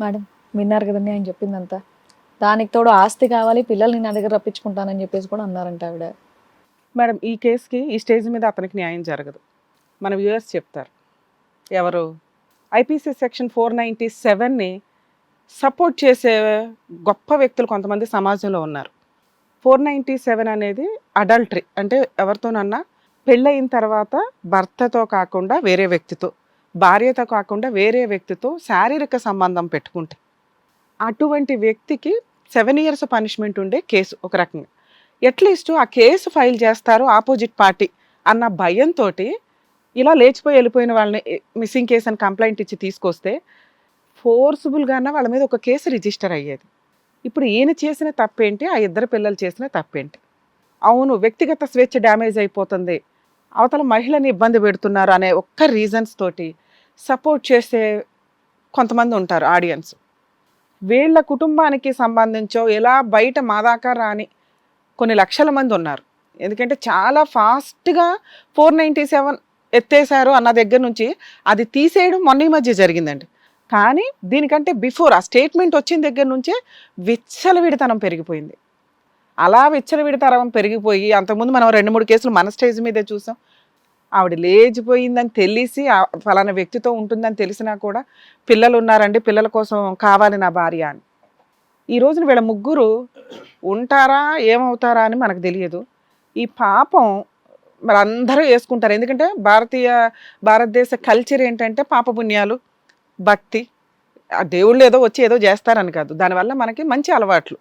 Madam విన్నారు కదండి ఆయన చెప్పిందంతా. దానికి తోడు ఆస్తి కావాలి పిల్లల్ని నా దగ్గర రప్పించుకుంటానని చెప్పేసి కూడా అన్నారంట ఆవిడ. మేడం ఈ కేసుకి ఈ స్టేజ్ మీద అతనికి న్యాయం జరగదు. మన వ్యూయర్స్ చెప్తారు. ఎవరు? ఐపీసీ సెక్షన్ ఫోర్ నైంటీ సెవెన్ని సపోర్ట్ చేసే గొప్ప వ్యక్తులు కొంతమంది సమాజంలో ఉన్నారు. ఫోర్ నైంటీ సెవెన్ అనేది అడల్టరీ. అంటే ఎవరితోనన్నా పెళ్ళయిన తర్వాత భర్తతో కాకుండా వేరే వ్యక్తితో. భార్యతో కాకుండా వేరే వ్యక్తితో శారీరక సంబంధం పెట్టుకుంటే అటువంటి వ్యక్తికి సెవెన్ ఇయర్స్ పనిష్మెంట్ ఉండే కేసు ఒక రకంగా. అట్లీస్ట్ ఆ కేసు ఫైల్ చేస్తారు ఆపోజిట్ పార్టీ అన్న భయంతో ఇలా లేచిపోయి వెళ్ళిపోయిన వాళ్ళని మిస్సింగ్ కేసు అని కంప్లైంట్ ఇచ్చి తీసుకొస్తే ఫోర్సుబుల్గానే వాళ్ళ మీద ఒక కేసు రిజిస్టర్ అయ్యేది. ఇప్పుడు ఈయన చేసిన తప్పేంటి? ఆ ఇద్దరు పిల్లలు చేసిన తప్పేంటి? అవును వ్యక్తిగత స్వేచ్ఛ డ్యామేజ్ అయిపోతుంది. అవతల మహిళని ఇబ్బంది పెడుతున్నారు అనే ఒక్క రీజన్స్ తోటి సపోర్ట్ చేసే కొంతమంది ఉంటారు ఆడియన్స్. వీళ్ళ కుటుంబానికి సంబంధించో ఎలా బయట మా దాకా రాని కొన్ని లక్షల మంది ఉన్నారు. ఎందుకంటే చాలా ఫాస్ట్గా ఫోర్ నైంటీ సెవెన్ ఎత్తేసారు అన్న దగ్గర నుంచి అది తీసేయడం మొన్న ఈ మధ్య జరిగిందండి. కానీ దీనికంటే బిఫోర్ ఆ స్టేట్మెంట్ వచ్చిన దగ్గర నుంచే విచ్చలవిడితనం పెరిగిపోయింది. అలా విచ్చలవిడితనం పెరిగిపోయి అంతకుముందు మనం రెండు మూడు కేసులు మన స్టేజ్ మీదే చూసాం. ఆవిడ లేచిపోయిందని తెలిసి ఫలానా వ్యక్తితో ఉంటుందని తెలిసినా కూడా పిల్లలు ఉన్నారండి పిల్లల కోసం కావాలి నా భార్య అని. ఈ రోజున వీళ్ళ ముగ్గురు ఉంటారా ఏమవుతారా అని మనకు తెలియదు. ఈ పాపం మరి అందరూ వేసుకుంటారు. ఎందుకంటే భారతీయ భారతదేశ కల్చర్ ఏంటంటే పాపపుణ్యాలు భక్తి ఆ దేవుళ్ళు ఏదో వచ్చి ఏదో చేస్తారని కాదు. దానివల్ల మనకి మంచి అలవాట్లు.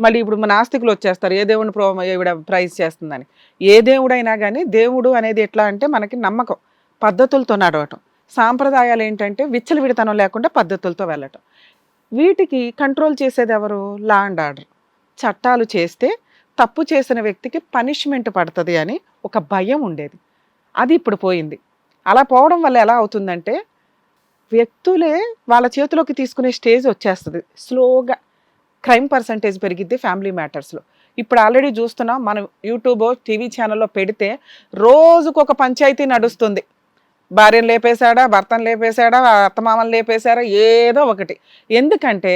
మళ్ళీ ఇప్పుడు మన ఆస్తికులు వచ్చేస్తారు. ఏ దేవుడిని ప్రో ఈవిడ ప్రైజ్ చేస్తుందని. ఏ దేవుడైనా కానీ దేవుడు అనేది ఎట్లా అంటే మనకి నమ్మకం. పద్ధతులతో నడవటం. సాంప్రదాయాలు ఏంటంటే విచ్చలవిడితనం లేకుండా పద్ధతులతో వెళ్ళటం. వీటికి కంట్రోల్ చేసేది ఎవరు? లా అండ్ ఆర్డర్ చట్టాలు చేస్తే తప్పు చేసిన వ్యక్తికి పనిష్మెంట్ పడుతుంది అని ఒక భయం ఉండేది. అది ఇప్పుడు పోయింది. అలా పోవడం వల్ల ఎలా అవుతుందంటే వ్యక్తులే వాళ్ళ చేతిలోకి తీసుకునే స్టేజ్ వచ్చేస్తుంది. స్లోగా క్రైమ్ పర్సంటేజ్ పెరిగిద్ది ఫ్యామిలీ మ్యాటర్స్లో. ఇప్పుడు ఆల్రెడీ చూస్తున్నాం మనం యూట్యూబ్ టీవీ ఛానల్లో పెడితే రోజుకు ఒక పంచాయతీ నడుస్తుంది. భార్యను లేపేశాడా భర్తను లేపేశాడా అత్తమామని లేపేశాడా ఏదో ఒకటి. ఎందుకంటే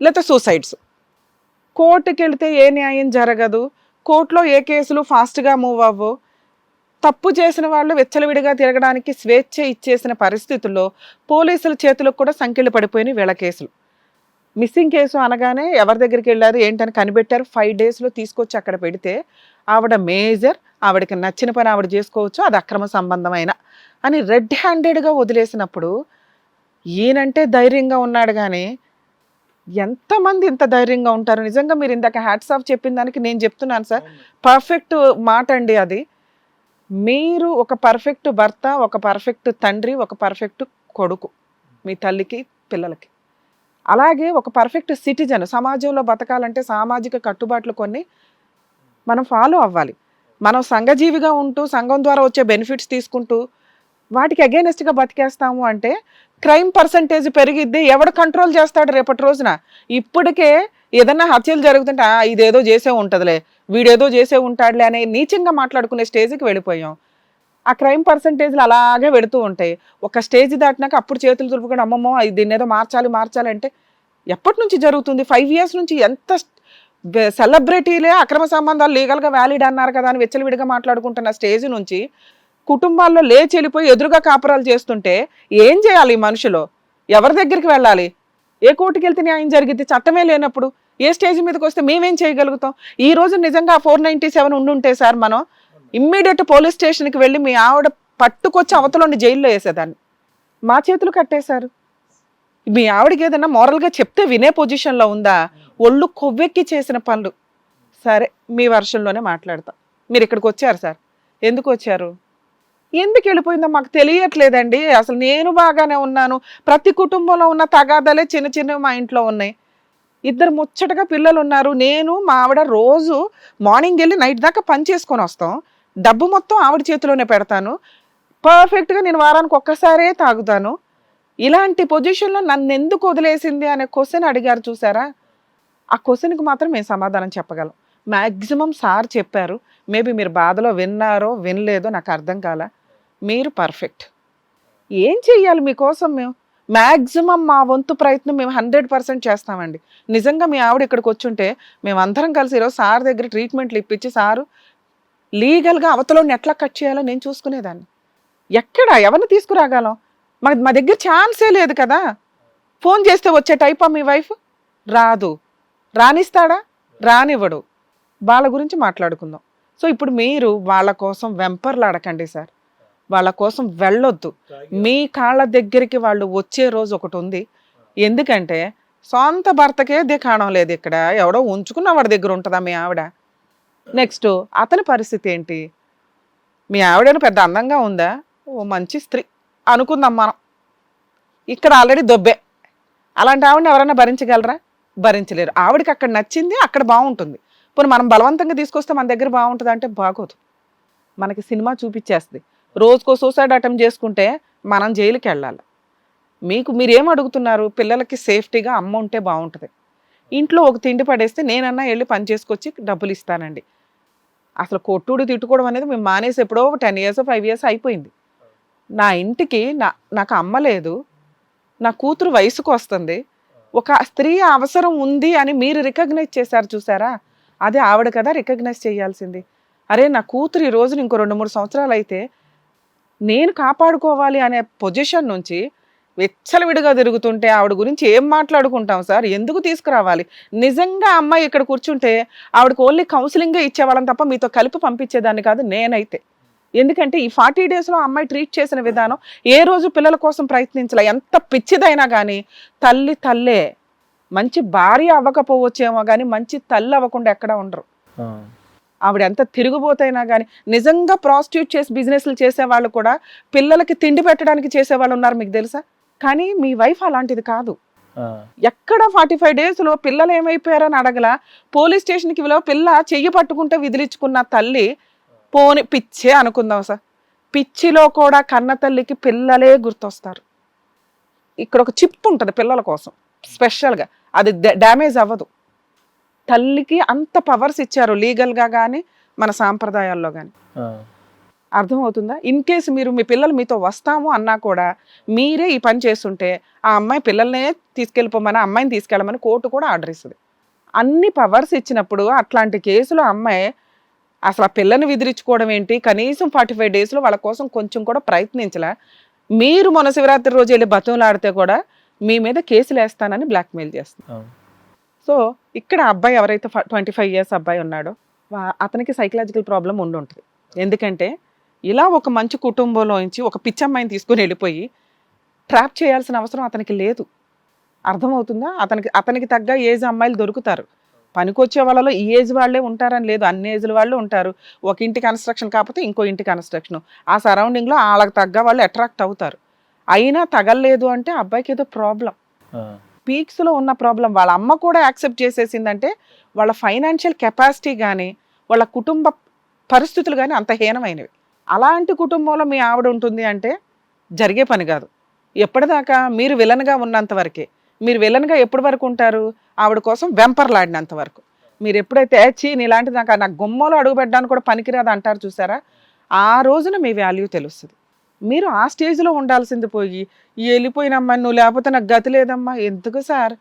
లేకపోతే సూసైడ్స్. కోర్టుకి వెళితే ఏ న్యాయం జరగదు. కోర్టులో ఏ కేసులు ఫాస్ట్గా మూవ్ అవ్వవు తప్పు చేసిన వాళ్ళు వెచ్చలవిడిగా తిరగడానికి స్వేచ్ఛ ఇచ్చేసిన పరిస్థితుల్లో పోలీసుల చేతులకు కూడా సంఖ్యలు పడిపోయినాయి వీళ్ళ కేసులు. మిస్సింగ్ కేసు అనగానే ఎవరి దగ్గరికి వెళ్ళారు ఏంటని కనిపెట్టారు ఫైవ్ డేస్లో తీసుకొచ్చి అక్కడ పెడితే ఆవిడ మేజర్ ఆవిడకి నచ్చిన పని ఆవిడ చేసుకోవచ్చు అది అక్రమ సంబంధమైన అని రెడ్ హ్యాండెడ్గా వదిలేసినప్పుడు ఈయనంటే ధైర్యంగా ఉన్నాడు కానీ ఎంతమంది ఇంత ధైర్యంగా ఉంటారు? నిజంగా మీరు ఇందాక హ్యాట్స్ ఆఫ్ చెప్పిన దానికి నేను చెప్తున్నాను సార్. పర్ఫెక్ట్ మాట అండి అది. మీరు ఒక పర్ఫెక్ట్ భర్త ఒక పర్ఫెక్ట్ తండ్రి ఒక పర్ఫెక్ట్ కొడుకు మీ తల్లికి పిల్లలకి. అలాగే ఒక పర్ఫెక్ట్ సిటిజన్ సమాజంలో బతకాలంటే సామాజిక కట్టుబాట్లు కొన్ని మనం ఫాలో అవ్వాలి. మనం సంఘజీవిగా ఉంటూ సంఘం ద్వారా వచ్చే బెనిఫిట్స్ తీసుకుంటూ వాటికి అగేనెస్ట్గా బతికేస్తాము అంటే క్రైమ్ పర్సంటేజ్ పెరిగిద్ది. ఎవడు కంట్రోల్ చేస్తాడు రేపటి రోజున? ఇప్పటికే ఏదన్నా హత్యలు జరుగుతుంటే ఇదేదో చేసే ఉంటుందిలే వీడేదో చేసే ఉంటాడులే అనే నీచంగా మాట్లాడుకునే స్టేజ్కి వెళ్ళిపోయాం. ఆ క్రైమ్ పర్సంటేజ్లు అలాగే పెడుతూ ఉంటాయి. ఒక స్టేజ్ దాటినాక అప్పుడు చేతులు తులుపుకొని అమ్మమ్మో దీన్ని ఏదో మార్చాలి మార్చాలి అంటే ఎప్పటి నుంచి జరుగుతుంది? ఫైవ్ ఇయర్స్ నుంచి ఎంత సెలబ్రిటీలే అక్రమ సంబంధాలు లీగల్గా వ్యాలిడ్ అన్నారు కదా అని వెచ్చలవిడిగా మాట్లాడుకుంటున్న స్టేజ్ నుంచి కుటుంబాల్లో లేచి వెళ్ళిపోయి ఎదురుగా కాపురాలు చేస్తుంటే ఏం చేయాలి ఈ మనుషులు? ఎవరి దగ్గరికి వెళ్ళాలి? ఏ కోర్టుకి వెళ్తే న్యాయం జరిగింది చట్టమే లేనప్పుడు ఏ స్టేజ్ మీదకి వస్తే మేమేం చేయగలుగుతాం? ఈ రోజు నిజంగా ఫోర్ నైంటీ సెవెన్ ఉండుంటే సార్ మనం ఇమ్మీడియట్ పోలీస్ స్టేషన్కి వెళ్ళి మీ ఆవిడ పట్టుకొచ్చి అవతలని జైల్లో వేసేదాన్ని. మా చేతులు కట్టేశారు. మీ ఆవిడకి ఏదైనా మోరల్గా చెప్తే వినే పొజిషన్లో ఉందా? ఒళ్ళు కొవ్వెక్కి చేసిన పనులు. సరే మీ వర్షంలోనే మాట్లాడతాం. మీరు ఇక్కడికి వచ్చారు సార్. ఎందుకు వచ్చారు? ఎందుకు వెళ్ళిపోయిందో మాకు తెలియట్లేదండి. అసలు నేను బాగానే ఉన్నాను. ప్రతి కుటుంబంలో ఉన్న తగాదాలే చిన్న చిన్నవి మా ఇంట్లో ఉన్నాయి. ఇద్దరు ముచ్చటగా పిల్లలు ఉన్నారు. నేను మా ఆవిడ రోజు మార్నింగ్ వెళ్ళి నైట్ దాకా పని చేసుకొని వస్తాం. డబ్బు మొత్తం ఆవిడ చేతిలోనే పెడతాను. పర్ఫెక్ట్గా నేను వారానికి ఒక్కసారే తాగుతాను. ఇలాంటి పొజిషన్లో నన్ను ఎందుకు వదిలేసింది అనే క్వశ్చన్ అడిగారు చూసారా? ఆ క్వశ్చన్కి మాత్రం మేము సమాధానం చెప్పగలం. మ్యాక్సిమం సార్ చెప్పారు. మేబీ మీరు బాధలో విన్నారో వినలేదో నాకు అర్థం కాల. మీరు పర్ఫెక్ట్ ఏం చెయ్యాలి మీకోసం మేము? మ్యాక్సిమం మా వంతు ప్రయత్నం మేము హండ్రెడ్ పర్సెంట్ చేస్తామండి. నిజంగా మీ ఆవిడ ఇక్కడికి వచ్చుంటే మేము అందరం కలిసి ఈరోజు సార్ దగ్గర ట్రీట్మెంట్లు ఇప్పించి సారు లీగల్గా అవతలని ఎట్లా కట్ చేయాలో నేను చూసుకునేదాన్ని. ఎక్కడ? ఎవరిని తీసుకురాగలం? మా మా దగ్గర ఛాన్సే లేదు కదా. ఫోన్ చేస్తే వచ్చే టైపా మీ వైఫ్? రాదు. రానిస్తాడా? రానివ్వడు. వాళ్ళ గురించి మాట్లాడుకుందాం. సో ఇప్పుడు మీరు వాళ్ళ కోసం వెంపర్లాడకండి సార్. వాళ్ళ కోసం వెళ్ళొద్దు. మీ కాళ్ళ దగ్గరికి వాళ్ళు వచ్చే రోజు ఒకటి ఉంది. ఎందుకంటే సొంత భర్తకే దికాణం లేదు ఇక్కడ. ఎవడో ఉంచుకున్న వాడి దగ్గర ఉంటుందా మీ ఆవిడ? నెక్స్ట్ అతని పరిస్థితి ఏంటి? మీ ఆవిడను పెద్ద అందంగా ఉందా? ఓ మంచి స్త్రీ. అనుకుందాం మనం. ఇక్కడ ఆల్రెడీ దొబ్బే. అలాంటి ఆవిడని ఎవరైనా భరించగలరా? భరించలేరు. ఆవిడకి అక్కడ నచ్చింది అక్కడ బాగుంటుంది. పోనీ మనం బలవంతంగా తీసుకొస్తే మన దగ్గర బాగుంటుంది అంటే బాగోదు. మనకి సినిమా చూపించేస్తుంది. రోజుకో సూసైడ్ అటెంప్ట్ చేసుకుంటే మనం జైలుకి వెళ్ళాలి. మీకు మీరు ఏం అడుగుతున్నారు? పిల్లలకి సేఫ్టీగా అమ్మ ఉంటే బాగుంటుంది. ఇంట్లో ఒక తిండి పడేస్తే నేనన్నా వెళ్ళి పని చేసుకొచ్చి డబ్బులు ఇస్తానండి. అసలు కొట్టుడు తిట్టుకోవడం అనేది మేము మానేసి ఎప్పుడో టెన్ ఇయర్స్ ఫైవ్ ఇయర్స్ అయిపోయింది. నా ఇంటికి నా నాకు అమ్మ లేదు. నా కూతురు వయసుకు వస్తుంది. ఒక స్త్రీ అవసరం ఉంది అని మీరు రికగ్నైజ్ చేశారు చూసారా? అదే ఆవిడ కదా రికగ్నైజ్ చేయాల్సింది. అరే నా కూతురు ఈ రోజున ఇంకో రెండు మూడు సంవత్సరాలు అయితే నేను కాపాడుకోవాలి అనే పొజిషన్ నుంచి విచ్చలవిడిగా తిరుగుతుంటే ఆవిడ గురించి ఏం మాట్లాడుకుంటాం సార్? ఎందుకు తీసుకురావాలి? నిజంగా అమ్మాయి ఇక్కడ కూర్చుంటే ఆవిడకి ఓన్లీ కౌన్సిలింగే ఇచ్చేవాళ్ళం తప్ప మీతో కలిపి పంపించేదాన్ని కాదు నేనైతే. ఎందుకంటే ఈ ఫార్టీ డేస్లో అమ్మాయి ట్రీట్ చేసిన విధానం ఏ రోజు పిల్లల కోసం ప్రయత్నించలే. ఎంత పిచ్చిదైనా కానీ తల్లి తల్లే. మంచి భార్య అవ్వకపోవచ్చేమో కానీ మంచి తల్లి అవ్వకుండా ఎక్కడ ఉండరు. ఆవిడ ఎంత తిరుగుబోతైనా కానీ నిజంగా ప్రాస్టిట్యూట్ చేసి బిజినెస్లు చేసే వాళ్ళు కూడా పిల్లలకి తిండి పెట్టడానికి చేసే వాళ్ళు ఉన్నారు మీకు తెలుసా? కానీ మీ వైఫ్ అలాంటిది కాదు. ఎక్కడ ఫార్టీ ఫైవ్ డేస్లో పిల్లలు ఏమైపోయారని అడగల. పోలీస్ స్టేషన్కి విలువ పిల్ల చెయ్యి పట్టుకుంటే విదిలించుకున్న తల్లి పోని పిచ్చే అనుకుందాం సార్. పిచ్చిలో కూడా కన్న తల్లికి పిల్లలే గుర్తొస్తారు. ఇక్కడ ఒక చిప్ ఉంటుంది పిల్లల కోసం స్పెషల్గా అది డ్యామేజ్ అవ్వదు. తల్లికి అంత పవర్స్ ఇచ్చారు లీగల్గా కానీ మన సాంప్రదాయాల్లో కానీ అర్థమవుతుందా? ఇన్ కేసు మీరు మీ పిల్లలు మీతో వస్తాము అన్నా కూడా మీరే ఈ పని చేస్తుంటే ఆ అమ్మాయి పిల్లల్నే తీసుకెళ్ళిపోమని అమ్మాయిని తీసుకెళ్ళమని కోర్టు కూడా ఆర్డర్ ఇస్తుంది. అన్ని పవర్స్ ఇచ్చినప్పుడు అట్లాంటి కేసులో అమ్మాయి అసలు ఆ పిల్లని విదిరించుకోవడం ఏంటి? కనీసం ఫార్టీ ఫైవ్ డేస్లో వాళ్ళ కోసం కొంచెం కూడా ప్రయత్నించలే. మీరు మొన్న శివరాత్రి రోజు వెళ్ళి బతులాడితే కూడా మీ మీద కేసులు వేస్తానని బ్లాక్మెయిల్ చేస్తుంది. సో ఇక్కడ అబ్బాయి ఎవరైతే ట్వంటీ ఫైవ్ ఇయర్స్ అబ్బాయి ఉన్నాడో వా- అతనికి సైకలాజికల్ ప్రాబ్లం ఉండి ఉంటుంది ఎందుకంటే ఇలా ఒక మంచి కుటుంబంలోంచి ఒక పిచ్చమ్మాయిని తీసుకొని వెళ్ళిపోయి ట్రాప్ చేయాల్సిన అవసరం అతనికి లేదు. అర్థమవుతుందా? అతనికి అతనికి తగ్గ ఏజ్ అమ్మాయిలు దొరుకుతారు. పనికొచ్చే వాళ్ళలో ఈ ఏజ్ వాళ్ళే ఉంటారని లేదు. అన్ని ఏజ్ల వాళ్ళు ఉంటారు. ఒక ఇంటి కన్స్ట్రక్షన్ కాకపోతే ఇంకో ఇంటి కన్స్ట్రక్షన్. ఆ సరౌండింగ్లో వాళ్ళకి తగ్గ వాళ్ళు అట్రాక్ట్ అవుతారు. అయినా తగలలేదు అంటే అబ్బాయికి ఏదో ప్రాబ్లం. పీక్స్లో ఉన్న ప్రాబ్లం. వాళ్ళ అమ్మ కూడా యాక్సెప్ట్ చేసేసిందంటే వాళ్ళ ఫైనాన్షియల్ కెపాసిటీ కానీ వాళ్ళ కుటుంబ పరిస్థితులు కానీ అంత హీనమైనవి. అలాంటి కుటుంబంలో మీ ఆవిడ ఉంటుంది అంటే జరిగే పని కాదు. ఎప్పటిదాకా మీరు విలన్గా ఉన్నంత వరకే. మీరు విలన్గా ఎప్పటి వరకు ఉంటారు? ఆవిడ కోసం వెంపర్లాడినంత వరకు. మీరు ఎప్పుడైతే చీ నీలాంటి నాకు నాకు గుమ్మలో అడుగు పెట్టడానికి కూడా పనికిరాదు అంటారు చూసారా? ఆ రోజున మీ వాల్యూ తెలుస్తుంది. మీరు ఆ స్టేజ్లో ఉండాల్సింది పోయి వెళ్ళిపోయినమ్మా నువ్వు లేకపోతే నాకు గతి లేదమ్మా ఎందుకు సార్?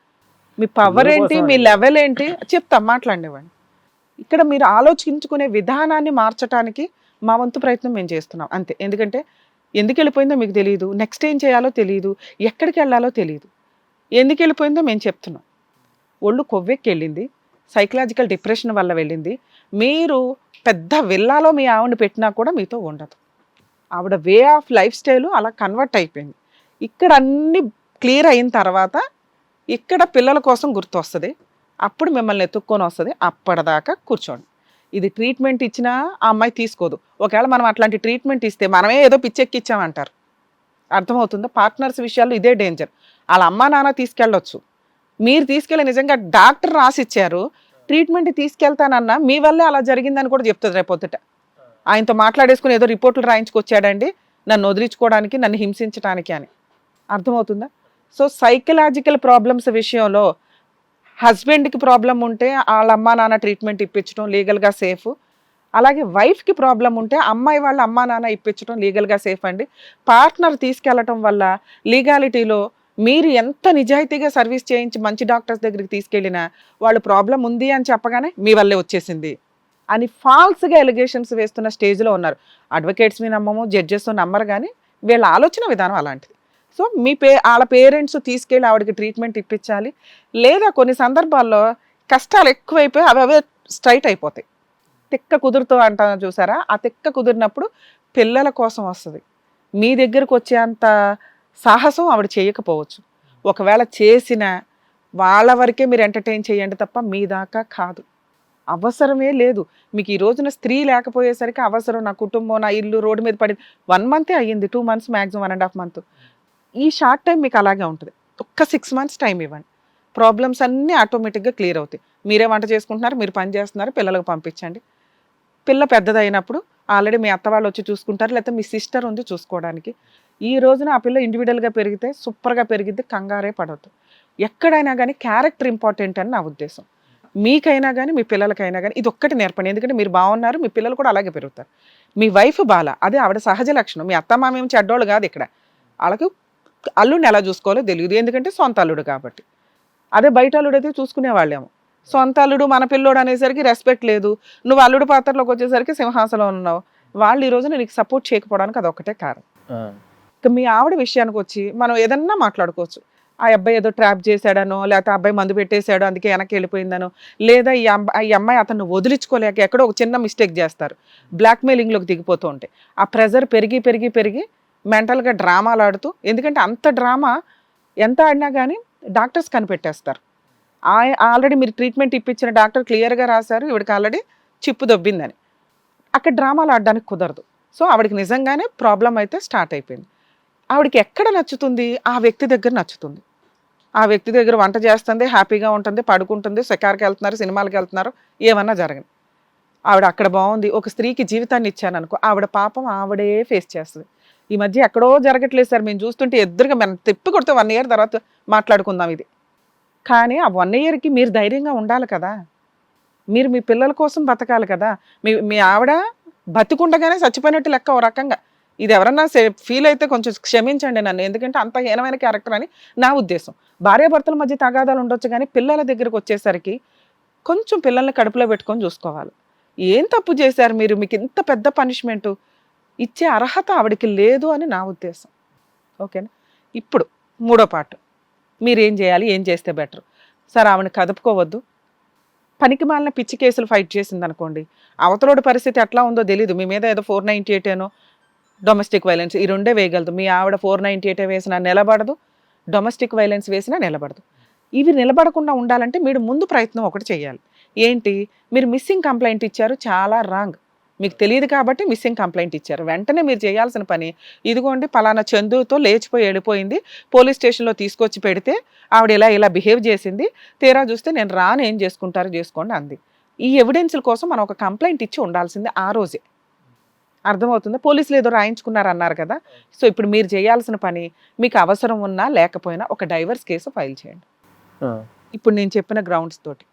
మీ పవర్ ఏంటి? మీ. లెవెల్ ఏంటి? చెప్తా మాట్లాడివ్వండి ఇక్కడ మీరు ఆలోచించుకునే విధానాన్ని మార్చడానికి మా వంతు ప్రయత్నం మేము చేస్తున్నాం అంతే. ఎందుకంటే ఎందుకు వెళ్ళిపోయిందో మీకు తెలియదు నెక్స్ట్ ఏం చేయాలో తెలియదు ఎక్కడికి వెళ్ళాలో తెలియదు ఎందుకు వెళ్ళిపోయిందో మేము చెప్తున్నాం. ఒళ్ళు కొవ్వెక్కి వెళ్ళింది సైకలాజికల్ డిప్రెషన్ వల్ల వెళ్ళింది. మీరు పెద్ద విల్లాలో మీ ఆవిడ పెట్టినా కూడా మీతో ఉండదు. ఆవిడ వే ఆఫ్ లైఫ్ స్టైల్ అలా కన్వర్ట్ అయిపోయింది. ఇక్కడ అన్ని క్లియర్ అయిన తర్వాత ఇక్కడ పిల్లల కోసం గుర్తు వస్తుంది అప్పుడు మిమ్మల్ని ఎత్తుక్కొని వస్తుంది. అప్పటిదాకా కూర్చోండి. ఇది ట్రీట్మెంట్ ఇచ్చినా ఆ అమ్మాయి తీసుకోదు. ఒకవేళ మనం అట్లాంటి ట్రీట్మెంట్ ఇస్తే మనమే ఏదో పిచ్చెక్కిచ్చామంటారు. అర్థమవుతుందా? పార్ట్నర్స్ విషయాల్లో ఇదే డేంజర్ వాళ్ళ అమ్మా నాన్న తీసుకెళ్ళొచ్చు. మీరు తీసుకెళ్ళి నిజంగా డాక్టర్ రాసిచ్చారు. ట్రీట్మెంట్ తీసుకెళ్తానన్నా మీ వల్లే అలా జరిగిందని కూడా చెప్తుంది రేపొద్దుట ఆయనతో మాట్లాడేసుకుని ఏదో రిపోర్టులు రాయించుకొచ్చాడండి. నన్ను వదిలించుకోవడానికి నన్ను హింసించడానికి అని. అర్థమవుతుందా? సో సైకలాజికల్ ప్రాబ్లమ్స్ విషయంలో హస్బెండ్కి ప్రాబ్లం ఉంటే వాళ్ళ అమ్మా నాన్న ట్రీట్మెంట్ ఇప్పించడం లీగల్గా సేఫ్. అలాగే వైఫ్కి ప్రాబ్లం ఉంటే అమ్మాయి వాళ్ళ అమ్మా నాన్న ఇప్పించడం లీగల్గా సేఫ్ అండి. పార్ట్నర్ తీసుకెళ్ళటం వల్ల లీగాలిటీలో మీరు ఎంత నిజాయితీగా సర్వీస్ చేయించి మంచి డాక్టర్స్ దగ్గరికి తీసుకెళ్ళినా వాళ్ళు ప్రాబ్లం ఉంది అని చెప్పగానే మీ వల్లే వచ్చేసింది అని ఫాల్స్గా ఎలిగేషన్స్ వేస్తున్న స్టేజ్లో ఉన్నారు. అడ్వకేట్స్ మీ నమ్మము జడ్జెస్ నమ్మరు కానీ వీళ్ళ ఆలోచన విధానం అలాంటిది. సో మీ పే వాళ్ళ పేరెంట్స్ తీసుకెళ్ళి ఆవిడకి ట్రీట్మెంట్ ఇప్పించాలి. లేదా కొన్ని సందర్భాల్లో కష్టాలు ఎక్కువైపోయి అవి అవే స్ట్రైట్ అయిపోతాయి. తిక్క కుదురుతో అంటాను చూసారా? ఆ తిక్క కుదిరినప్పుడు పిల్లల కోసం వస్తుంది. మీ దగ్గరకు వచ్చేంత సాహసం ఆవిడ చేయకపోవచ్చు. ఒకవేళ చేసిన వాళ్ళ వరకే మీరు ఎంటర్టైన్ చేయండి తప్ప మీ దాకా కాదు. అవసరమే లేదు. మీకు ఈ రోజున స్త్రీ లేకపోయేసరికి అవసరం నా కుటుంబం నా ఇల్లు రోడ్డు మీద పడింది వన్ మంతే అయ్యింది. Two months maximum one and half month. ఈ షార్ట్ టైం మీకు అలాగే ఉంటుంది. ఒక్క సిక్స్ మంత్స్ టైం ఇవ్వండి. ప్రాబ్లమ్స్ అన్నీ ఆటోమేటిక్గా క్లియర్ అవుతాయి. మీరే వంట చేసుకుంటున్నారు మీరు పని చేస్తున్నారు పిల్లలకు పంపించండి. పిల్ల పెద్దదైనప్పుడు ఆల్రెడీ మీ అత్త వాళ్ళు వచ్చి చూసుకుంటారు లేకపోతే మీ సిస్టర్ ఉంది చూసుకోవడానికి. ఈ రోజున ఆ పిల్ల ఇండివిజువల్గా పెరిగితే సూపర్గా పెరిగిద్ది కంగారే పడవద్దు ఎక్కడైనా కానీ క్యారెక్టర్ ఇంపార్టెంట్ అని నా ఉద్దేశం. మీకైనా కానీ మీ పిల్లలకైనా కానీ ఇది ఒక్కటి నేర్పండి. ఎందుకంటే మీరు బాగున్నారు మీ పిల్లలు కూడా అలాగే పెరుగుతారు. మీ వైఫ్ బాల అదే ఆవిడ సహజ లక్షణం. మీ అత్త మామ చెడ్డోళ్ళు కాదు ఇక్కడ. వాళ్ళకి అల్లుడిని ఎలా చూసుకోవాలో తెలియదు ఎందుకంటే సొంత అల్లుడు కాబట్టి. అదే బయట అల్లుడు అయితే చూసుకునే వాళ్ళేమో. సొంత అల్లుడు మన పిల్లోడు అనేసరికి రెస్పెక్ట్ లేదు. నువ్వు అల్లుడు పాత్రలోకి వచ్చేసరికి సింహాసనం ఉన్నావు. వాళ్ళు ఈ రోజున నీకు సపోర్ట్ చేయకపోవడానికి అదొక్కటే కారణం. ఇక మీ ఆవిడ విషయానికి వచ్చి మనం ఏదన్నా మాట్లాడుకోవచ్చు. ఆ అబ్బాయి ఏదో ట్రాప్ చేశాడనో లేకపోతే ఆ అబ్బాయి మందు పెట్టేశాడో అందుకే వెనక్కి వెళ్ళిపోయిందనో లేదా ఈ అబ్బాయి ఈ అమ్మాయి అతన్ని వదిలించుకోలేక ఎక్కడో ఒక చిన్న మిస్టేక్ చేస్తారు. బ్లాక్మెయిలింగ్లోకి దిగిపోతూ ఉంటాయి ఆ ప్రెజర్ పెరిగి పెరిగి పెరిగి మెంటల్గా డ్రామాలు ఆడుతూ ఎందుకంటే అంత డ్రామా ఎంత ఆడినా కానీ డాక్టర్స్ కనిపెట్టేస్తారు. ఆల్రెడీ మీరు ట్రీట్మెంట్ ఇప్పించిన డాక్టర్ క్లియర్గా రాశారు ఇవిడికి ఆల్రెడీ చిప్పు దొబ్బిందని. అక్కడ డ్రామాలు ఆడడానికి కుదరదు. సో ఆవిడకి నిజంగానే ప్రాబ్లం అయితే స్టార్ట్ అయిపోయింది. ఆవిడకి ఎక్కడ నచ్చుతుంది? ఆ వ్యక్తి దగ్గర నచ్చుతుంది. ఆ వ్యక్తి దగ్గర వంట చేస్తుంది హ్యాపీగా ఉంటుంది పడుకుంటుంది సెకార్కి వెళ్తున్నారు సినిమాలకు వెళ్తున్నారు ఏమన్నా జరగని. ఆవిడ అక్కడ బాగుంది ఒక స్త్రీకి జీవితాన్ని ఇచ్చాను అనుకో ఆవిడ పాపం ఆవిడే ఫేస్ చేస్తుంది. ఈ మధ్య ఎక్కడో జరగట్లేదు సార్. మేము చూస్తుంటే ఎదురుగా మనం తిప్పి కొడితే వన్ ఇయర్ తర్వాత మాట్లాడుకుందాం ఇది. కానీ ఆ వన్ ఇయర్కి మీరు ధైర్యంగా ఉండాలి కదా. మీరు మీ పిల్లల కోసం బతకాలి కదా. మీ మీ ఆవిడ బతికుండగానే చచ్చిపోయినట్టు లెక్క ఓ రకంగా. ఇది ఎవరన్నా ఫీల్ అయితే కొంచెం క్షమించండి నన్ను. ఎందుకంటే అంత హీనమైన క్యారెక్టర్ అని నా ఉద్దేశం. భార్యాభర్తల మధ్య తగాదాలు ఉండొచ్చు కానీ పిల్లల దగ్గరకు వచ్చేసరికి కొంచెం పిల్లల్ని కడుపులో పెట్టుకొని చూసుకోవాలి. ఏం తప్పు చేశారు మీరు? మీకు ఇంత పెద్ద పనిష్మెంటు ఇచ్చే అర్హత ఆవిడకి లేదు అని నా ఉద్దేశం. ఓకేనా? ఇప్పుడు మూడో పార్ట్. మీరేం చేయాలి ఏం చేస్తే బెటర్? సార్ ఆవిడని కదుపుకోవద్దు. పనికి మాలిన పిచ్చి కేసులు ఫైట్ చేసింది అనుకోండి అవతలోడి పరిస్థితి ఎట్లా ఉందో తెలియదు మీ మీద ఏదో ఫోర్ నైంటీ ఎయిట్ ఏనో డొమెస్టిక్ వైలెన్స్ ఈ రెండే వేయగలదు. మీ ఆవిడ ఫోర్ నైంటీ ఎయిట్ వేసినా నిలబడదు డొమెస్టిక్ వైలెన్స్ వేసినా నిలబడదు. ఇవి నిలబడకుండా ఉండాలంటే మీరు ముందు ప్రయత్నం ఒకటి చేయాలి. ఏంటి? మీరు మిస్సింగ్ కంప్లైంట్ ఇచ్చారు చాలా రాంగ్. మీకు తెలియదు కాబట్టి మిస్సింగ్ కంప్లైంట్ ఇచ్చారు. వెంటనే మీరు చేయాల్సిన పని ఇదిగోండి పలానా చందుతో లేచిపోయి వెళ్ళిపోయింది పోలీస్ స్టేషన్లో తీసుకొచ్చి పెడితే ఆవిడ ఇలా ఇలా బిహేవ్ చేసింది తీరా చూస్తే నేను రాను ఏం చేసుకుంటారో చేసుకోండి అంది. ఈ ఎవిడెన్స్ల కోసం మనం ఒక కంప్లైంట్ ఇచ్చి ఉండాల్సింది ఆ రోజే. అర్థమవుతుందా? పోలీసులు ఏదో రాయించుకున్నారు అన్నారు కదా. సో ఇప్పుడు మీరు చేయాల్సిన పని మీకు అవసరం ఉన్నా లేకపోయినా ఒక డైవర్స్ కేసు ఫైల్ చేయండి. ఇప్పుడు నేను చెప్పిన గ్రౌండ్స్ తోటి.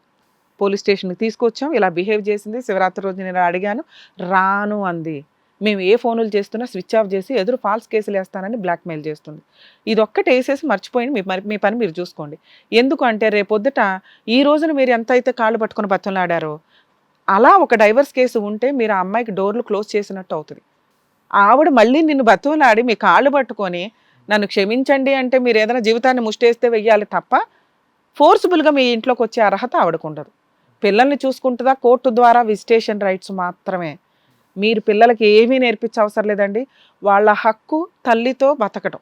పోలీస్ స్టేషన్కి తీసుకొచ్చాం. ఇలా బిహేవ్ చేసింది. శివరాత్రి రోజు నేను అడిగాను. రాను అంది. మేము ఏ ఫోనులు చేస్తున్నా స్విచ్ ఆఫ్ చేసి ఎదురు ఫాల్స్ కేసులు వేస్తానని బ్లాక్మెయిల్ చేస్తుంది. ఇది ఒక్కటి వేసేసి మర్చిపోయింది. మీ మీ పని మీరు చూసుకోండి. ఎందుకు అంటే రేపొద్దుట ఈ రోజున మీరు ఎంత అయితే కాళ్ళు పట్టుకుని బతంలాడారో అలా ఒక డైవర్స్ కేసు ఉంటే మీరు ఆ అమ్మాయికి డోర్లు క్లోజ్ చేసినట్టు అవుతుంది. ఆవిడ మళ్ళీ నిన్ను బతులాడి మీ కాళ్ళు పట్టుకొని నన్ను క్షమించండి అంటే మీరు ఏదైనా జీవితాన్ని ముష్టేస్తే వెయ్యాలి తప్ప ఫోర్సిబుల్గా మీ ఇంట్లోకి వచ్చే అర్హత ఆవిడకు ఉండదు పిల్లల్ని చూసుకుంటుందా? కోర్టు ద్వారా విజిటేషన్ రైట్స్ మాత్రమే. మీరు పిల్లలకి ఏమీ నేర్పించే అవసరం లేదండి. వాళ్ళ హక్కు తల్లితో బతకటం.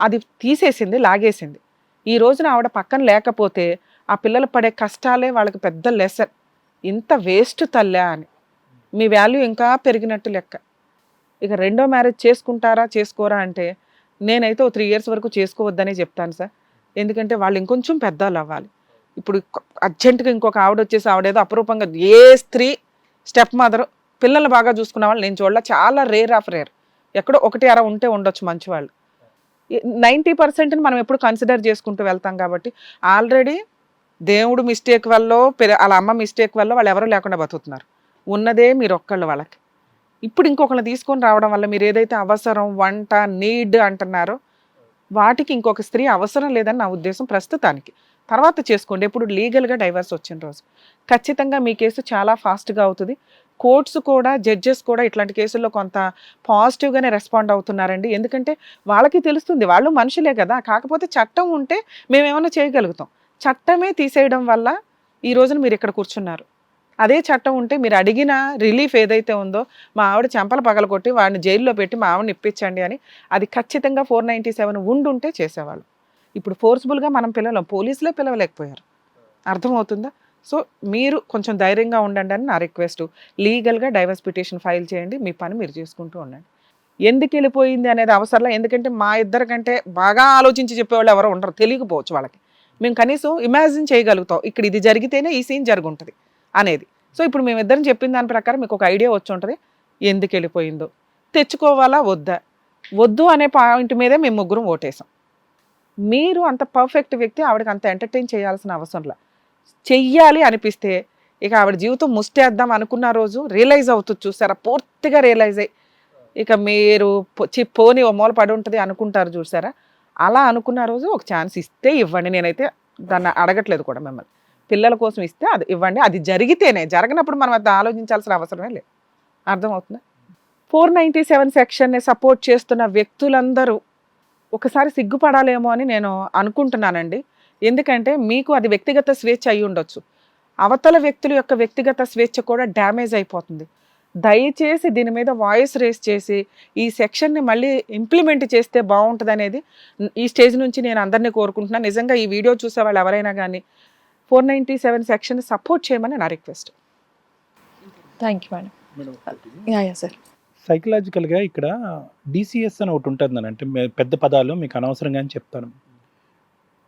అది తీసేసింది లాగేసింది. ఈ రోజున ఆవిడ పక్కన లేకపోతే ఆ పిల్లలు పడే కష్టాలే వాళ్ళకి పెద్ద లెసన్ ఇంత వేస్ట్ తల్లా అని. మీ వాల్యూ ఇంకా పెరిగినట్టు లెక్క. ఇక రెండో మ్యారేజ్ చేసుకుంటారా చేసుకోరా అంటే నేనైతే ఓ త్రీ ఇయర్స్ వరకు చేసుకోవద్దనే చెప్తాను సార్. ఎందుకంటే వాళ్ళు ఇంకొంచెం పెద్దలు అవ్వాలి. ఇప్పుడు అర్జెంటుగా ఇంకొక ఆవిడ వచ్చేసి ఆవిడేదో అపరూపంగా ఏ స్త్రీ స్టెప్ మదర్ పిల్లల్ని బాగా చూసుకున్న వాళ్ళు నేను చూడాల చాలా రేర్ ఆఫ్ రేర్. ఎక్కడో ఒకటి అర ఉంటే ఉండొచ్చు మంచి వాళ్ళు. నైంటీ పర్సెంట్ని మనం ఎప్పుడు కన్సిడర్ చేసుకుంటూ వెళ్తాం కాబట్టి ఆల్రెడీ దేవుడు మిస్టేక్ వల్ల వాళ్ళ అమ్మ మిస్టేక్ వల్ల వాళ్ళు ఎవరూ లేకుండా బతుకుతున్నారు. ఉన్నదే మీరు ఒక్కళ్ళు వాళ్ళకి. ఇప్పుడు ఇంకొకరిని తీసుకొని రావడం వల్ల మీరు ఏదైతే అవసరం వంట నీడ్ అంటున్నారో వాటికి ఇంకొక స్త్రీ అవసరం లేదని నా ఉద్దేశం ప్రస్తుతానికి. తర్వాత చేసుకోండి. ఇప్పుడు లీగల్గా డైవర్స్ వచ్చిన రోజు. ఖచ్చితంగా మీ కేసు చాలా ఫాస్ట్గా అవుతుంది. కోర్ట్స్ కూడా జడ్జెస్ కూడా ఇట్లాంటి కేసుల్లో కొంత పాజిటివ్గానే రెస్పాండ్ అవుతున్నారండి. ఎందుకంటే వాళ్ళకి తెలుస్తుంది వాళ్ళు మనుషులే కదా. కాకపోతే చట్టం ఉంటే మేమేమైనా చేయగలుగుతాం. చట్టమే తీసేయడం వల్ల ఈ రోజున మీరు ఇక్కడ కూర్చున్నారు. అదే చట్టం ఉంటే మీరు అడిగిన రిలీఫ్ ఏదైతే ఉందో మా ఆవిడ చెంపలు పగలగొట్టి వాడిని జైల్లో పెట్టి మా ఆవిడని ఇప్పించండి అని అది ఖచ్చితంగా ఫోర్ నైంటీ సెవెన్ ఉండుంటే చేసేవాళ్ళు. ఇప్పుడు ఫోర్స్ఫుల్గా మనం పిల్లలు పోలీసులే పిలవలేకపోయారు. అర్థమవుతుందా? సో మీరు కొంచెం ధైర్యంగా ఉండండి అని నా రిక్వెస్ట్ లీగల్గా డైవర్స్ పిటిషన్ ఫైల్ చేయండి. మీ పని మీరు చేసుకుంటూ ఉండండి. ఎందుకు వెళ్ళిపోయింది అనేది అవసరంలో. ఎందుకంటే మా ఇద్దరి కంటే బాగా ఆలోచించి చెప్పేవాళ్ళు ఎవరో ఉండరు. తెలియకపోవచ్చు వాళ్ళకి. మేము కనీసం ఇమాజిన్ చేయగలుగుతాం. ఇక్కడ ఇది జరిగితేనే ఈ సీన్ జరుగుంటుంది అనేది. సో ఇప్పుడు మేమిద్దరం చెప్పిన దాని ప్రకారం మీకు ఒక ఐడియా వచ్చి ఉంటుంది. ఎందుకు వెళ్ళిపోయిందో. తెచ్చుకోవాలా? వద్దా? వద్దు అనే పాయింట్ మీదే మేము ముగ్గురం ఓటేసాం. మీరు అంత పర్ఫెక్ట్ వ్యక్తి ఆవిడకి అంత ఎంటర్టైన్ చేయాల్సిన అవసరంలా చెయ్యాలి అనిపిస్తే ఇక ఆవిడ జీవితం ముష్టేద్దాం అనుకున్న రోజు రియలైజ్ అవుతుంది చూసారా పూర్తిగా రియలైజ్ అయ్యి ఇక మీరు చి పోని ఓ మూల పడి ఉంటుంది అనుకుంటారు చూసారా అలా అనుకున్న రోజు ఒక ఛాన్స్ ఇస్తే ఇవ్వండి. నేనైతే దాన్ని అడగట్లేదు కూడా మిమ్మల్ని. పిల్లల కోసం ఇస్తే అది ఇవ్వండి. అది జరిగితేనే జరగనప్పుడు మనం అది ఆలోచించాల్సిన అవసరమే లేదు. అర్థమవుతుందా? ఫోర్ నైంటీ సెవెన్ సెక్షన్ని సపోర్ట్ చేస్తున్న వ్యక్తులందరూ ఒకసారి సిగ్గుపడాలేమో అని నేను అనుకుంటున్నానండి. ఎందుకంటే మీకు అది వ్యక్తిగత స్వేచ్ఛ అయి ఉండొచ్చు. అవతల వ్యక్తుల యొక్క వ్యక్తిగత స్వేచ్ఛ కూడా డ్యామేజ్ అయిపోతుంది. దయచేసి దీని మీద వాయిస్ రేస్ చేసి ఈ సెక్షన్ని మళ్ళీ ఇంప్లిమెంట్ చేస్తే బాగుంటుంది అనేది ఈ స్టేజ్ నుంచి నేను అందరినీ కోరుకుంటున్నాను నిజంగా ఈ వీడియో చూసే వాళ్ళు ఎవరైనా కానీ four ninety seven section support చేయమని నా request. Thank you madam sir సైకలాజికల్గా ఇక్కడ డిసిఎస్ అని ఒకటి ఉంటుంది అంటే పెద్ద పదాలు మీకు అనవసరంగా అని చెప్తాను.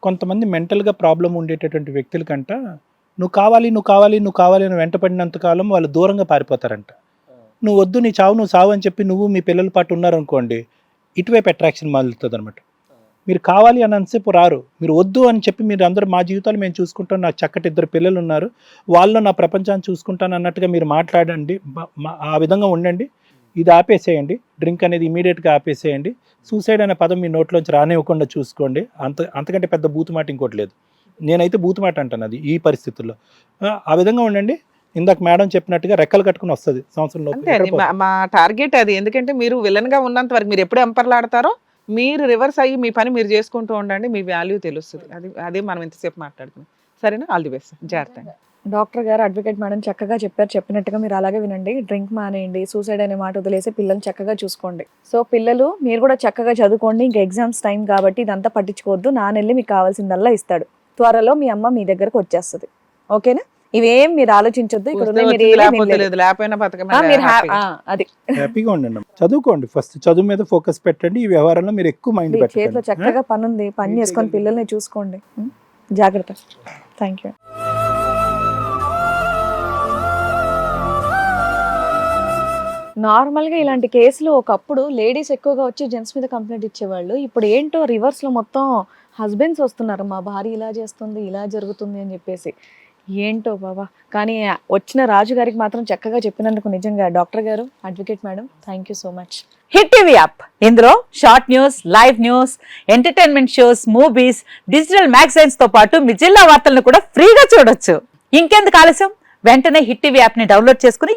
కొంతమంది మెంటల్గా ప్రాబ్లం ఉండేటటువంటి వ్యక్తుల కంట నువ్వు కావాలి నువ్వు కావాలి నువ్వు కావాలి అని వెంటపడినంత కాలం వాళ్ళు దూరంగా పారిపోతారంట. నువ్వు వద్దు నీ చావు నువ్వు సావు అని చెప్పి నువ్వు మీ పిల్లల పాటు ఉన్నారనుకోండి ఇటువైపు అట్రాక్షన్ మొదలుతుంది అనమాట మీరు కావాలి అని అంతసేపు రారు. మీరు వద్దు అని చెప్పి మీరు అందరూ మా జీవితాలు మేము చూసుకుంటాం నాకు చక్కటి ఇద్దరు పిల్లలు ఉన్నారు వాళ్ళు నా ప్రపంచాన్ని చూసుకుంటాను అన్నట్టుగా మీరు మాట్లాడండి ఆ విధంగా ఉండండి. ఇది ఆపేసేయండి. డ్రింక్ అనేది ఇమీడియట్గా ఆపేసేయండి. సూసైడ్ అనే పదం మీ నోట్లోంచి రానివ్వకుండా చూసుకోండి. అంత అంతకంటే పెద్ద బూతు మాట ఇంకోటి లేదు. నేనైతే బూతు మాట అంటాను అది ఈ పరిస్థితుల్లో. ఆ, విధంగా ఉండండి. ఇందాక మేడం చెప్పినట్టుగా రెక్కలు కట్టుకుని వస్తుంది సంవత్సరంలో మా- టార్గెట్ అది. ఎందుకంటే మీరు విలన్గా ఉన్నంత వరకు మీరు ఎప్పుడు ఎంపర్లాడతారో మీరు రివర్స్ అయ్యి మీ పని మీరు చేసుకుంటూ ఉండండి. మీ వాల్యూ తెలుస్తుంది. అది అదే మనం ఇంతసేపు మాట్లాడుకున్నాం. సరేనా? All the best. జాగ్రత్త డాక్టర్ గారు అడ్వకేట్ మేడం చక్కగా చెప్పారు. చెప్పినట్టుగా మీరు అలాగే వినండి. డ్రింక్ మానేయండి. సూసైడ్ అనే మాట వదిలేసి పిల్లల్ని చక్కగా చూసుకోండి. సో పిల్లలు మీరు కూడా చక్కగా చదువుకోండి. ఇంకా ఎగ్జామ్స్ టైం కాబట్టి ఇదంతా పట్టించుకోవద్దు. నానెళ్ళి మీకు కావాల్సిందల్లా ఇస్తాడు. త్వరలో మీ అమ్మ మీ దగ్గరకు వచ్చేస్తుంది. ఓకేనా? ఇవేం మీరు ఆలోచించొద్దు. ఇక్కడ అది. హ్యాపీగా ఉండండి. చదువుకోండి ఫస్ట్. చదువు మీద ఫోకస్ పెట్టండి. ఈ వ్యవహారంలో మీరు ఎక్కువ మైండ్ మీ చేతిలో చక్కగా పని ఉంది పని చేసుకొని? పిల్లల్ని చూసుకోండి? జాగ్రత్త. థ్యాంక్ యూ నార్మల్గా ఇలాంటి కేసులు ఒకప్పుడు లేడీస్ ఎక్కువగా వచ్చి జెంట్స్ మీద కంప్లైంట్ ఇచ్చేవాళ్ళు. ఇప్పుడు ఏంటో రివర్స్లో మొత్తం హస్బెండ్స్ వస్తున్నారు. మా భార్య ఇలా చేస్తుంది ఇలా జరుగుతుంది అని చెప్పేసి. ఏంటో బాబా కానీ వచ్చిన రాజు గారికి మాత్రం చక్కగా చెప్పినందుకు నిజంగా డాక్టర్ గారు advocate madam thank you so much. Hit TV app. ఇందులో short news live news entertainment shows movies digital మ్యాగజైన్స్తో పాటు మీ జిల్లా వార్తలను కూడా ఫ్రీగా చూడొచ్చు. ఇంకెందుకు ఆలస్యం? వెంటనే హిట్ టీవీ యాప్ని డౌన్లోడ్ చేసుకుని